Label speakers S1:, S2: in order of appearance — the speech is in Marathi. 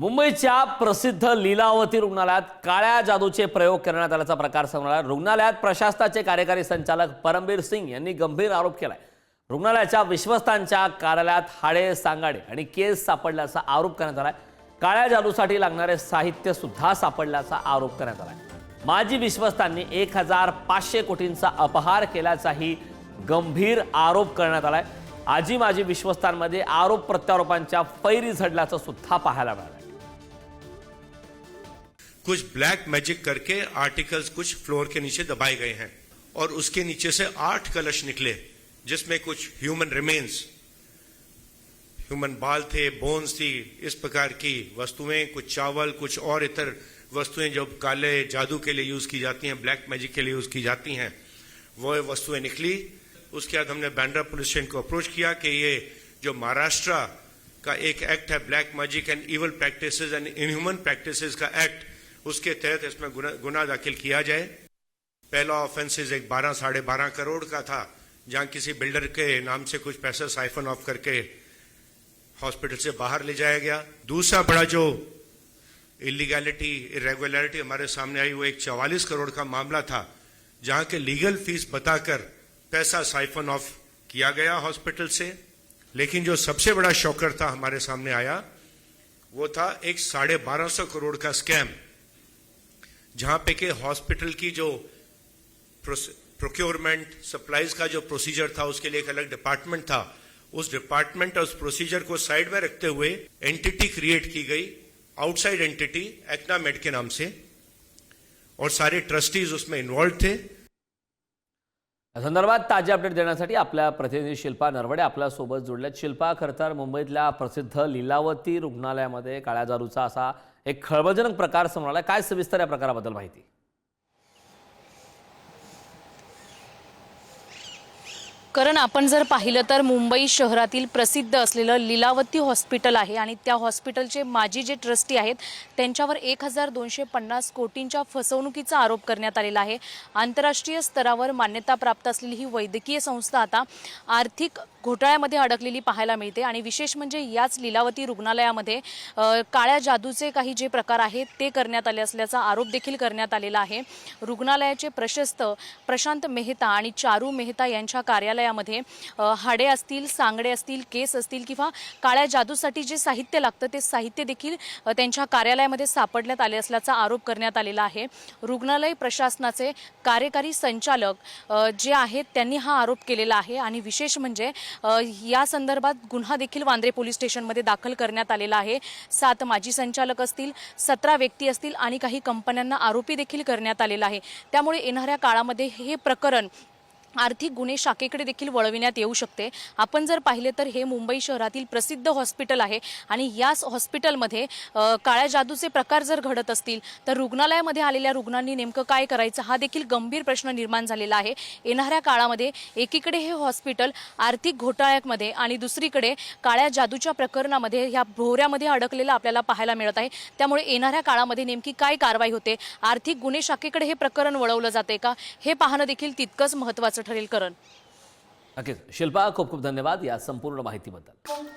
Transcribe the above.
S1: मुंबईच्या प्रसिद्ध लीलावती रुग्णालयात काळ्या जादूचे प्रयोग करण्यात आल्याचा प्रकार समोर आला. रुग्णालयात प्रशासनाचे कार्यकारी संचालक परमबीर सिंग यांनी गंभीर आरोप केलाय. रुग्णालयाच्या विश्वस्तांच्या कार्यालयात हाडे सांगाडे आणि केस सापडल्याचा आरोप करण्यात आलाय. काळ्या जादूसाठी लागणारे साहित्य सुद्धा सापडल्याचा आरोप करण्यात आलाय. माजी विश्वस्तांनी एक हजार पाचशे कोटींचा अपहार केल्याचाही गंभीर आरोप करण्यात आलाय. आजी माजी विश्वस्तांमध्ये आरोप प्रत्यारोपांच्या फैरी झडल्याचं सुद्धा पाहायला मिळालं.
S2: कुछ ब्लैक मैजिक करके आर्टिकल्स कुछ फ्लोर के नीचे दबाए गए हैं और उसके नीचे से आठ कलश निकले, जिसमें कुछ ह्यूमन रिमेन्स ह्यूमन बाल थे बोन्स थी, इस प्रकार की वस्तुएँ, कुछ चावल, कुछ और इतर वस्तुएँ जो काले जादू के लिए यूज़ की जाती हैं ब्लैक मैजिक के लिए यूज़ की जाती हैं, वो वस्तुएँ निकली। उसके बाद हमने बैंड्रा पुलिस स्टेशन को अप्रोच किया कि ये जो महाराष्ट्र का एक एक्ट है black magic and evil practices and inhuman practices का एक्ट उसके तहत इसमें गुना, गुना दाखिल किया जाए। पहला ऑफेंसेज एक बारह साढ़े बारह करोड़ का था जहाँ किसी बिल्डर के नाम से कुछ पैसा साइफन ऑफ़ करके हॉस्पिटल से बाहर ले जाया गया। दूसरा बड़ा जो इलीगैलिटी इरेगुलरिटी हमारे सामने आई वो एक चवालीस करोड़ का मामला था जहाँ के लीगल फ़ीस बताकर पैसा साइफन ऑफ़ किया गया हॉस्पिटल से। लेकिन जो सबसे बड़ा शॉकर था हमारे सामने आया वो था एक साढ़े बारह सौ करोड़ का स्कैम जहां पे के हॉस्पिटल की जो प्रोक्योरमेंट सप्लाईज का जो प्रोसीजर था उसके लिए एक अलग डिपार्टमेंट था। उस डिपार्टमेंट और उस प्रोसीजर को साइड में रखते हुए एंटिटी क्रिएट की गई आउटसाइड एंटिटी एक्नामेड के नाम से और सारे ट्रस्टीज उसमें इन्वॉल्व थे।
S1: संदर्भात ताजे अपडेट देण्यासाठी आपल्या प्रतिनिधी शिल्पा नरवडे आपल्यासोबत जोडल्यात शिल्पा खरं तर मुंबईतल्या प्रसिद्ध लीलावती रुग्णालयामध्ये काळ्या दारूचा असा एक खळबळजनक प्रकार समोर आला काय सविस्तर या प्रकाराबद्दल माहिती?
S3: कारण आपण जर पाहिलं तर मुंबई शहरातील प्रसिद्ध असलेलं लीलावती हॉस्पिटल आहे आणि त्या हॉस्पिटलचे माजी जे ट्रस्टी आहेत त्यांच्यावर एक हजार दोनशे पन्नास कोटींच्या फसवणुकीचा आरोप करण्यात आलेला आहे. आंतरराष्ट्रीय स्तरावर मान्यता प्राप्त असलेली ही वैद्यकीय संस्था आता आर्थिक घोटाळ्यामध्ये अडकलेली पाहायला मिळते आणि विशेष म्हणजे याच लीलावती रुग्णालयामध्ये काळ्या जादूचे काही जे प्रकार आहेत ते करण्यात आले असल्याचा आरोप देखील करण्यात आलेला आहे. रुग्णालयाचे प्रशस्त प्रशांत मेहता आणि चारू मेहता यांच्या कार्यालयामध्ये अ, हाडे असतील सांगडे असतील केस असतील किंवा काळ्या जादूसाठी जे साहित्य लागतं ते साहित्य देखील त्यांच्या कार्यालयामध्ये सापडण्यात आले असल्याचा आरोप करण्यात आलेला आहे. रुग्णालय प्रशासनाचे कार्यकारी संचालक जे आहेत त्यांनी हा आरोप केलेला आहे आणि विशेष म्हणजे या संदर्भात गुन्हा देखील वांद्रे पोलीस स्टेशनमध्ये दाखल करण्यात आलेला आहे. सात माजी संचालक असतील सतरा व्यक्ती असतील आणि काही कंपन्यांना आरोपी देखील करण्यात आलेला आहे. त्यामुळे येणाऱ्या काळामध्ये हे प्रकरण आर्थिक गुन्हे शाखेकडे देखील वळविण्यात येऊ शकते. आपण जर पाहिले तर हे मुंबई शहरातील प्रसिद्ध हॉस्पिटल आहे आणि याच हॉस्पिटलमध्ये काळ्या जादूचे प्रकार जर घडत असतील तर रुग्णालयामध्ये आलेल्या रुग्णांनी नेमकं काय करायचं हा देखील गंभीर प्रश्न निर्माण झालेला आहे. येणाऱ्या काळामध्ये एकीकडे हे हॉस्पिटल आर्थिक घोटाळ्यामध्ये आणि दुसरीकडे काळ्या जादूच्या प्रकरणामध्ये ह्या भोवऱ्यामध्ये अडकलेलं आपल्याला पाहायला मिळत आहे. त्यामुळे येणाऱ्या काळामध्ये नेमकी काय कारवाई होते? आर्थिक गुन्हे शाखेकडे हे प्रकरण वळवलं जाते का? हे पाहणं देखील तितकंच महत्त्वाचं ठरेल करण.
S1: नक्कीच. शिल्पा खूप खूप धन्यवाद या संपूर्ण माहितीबद्दल.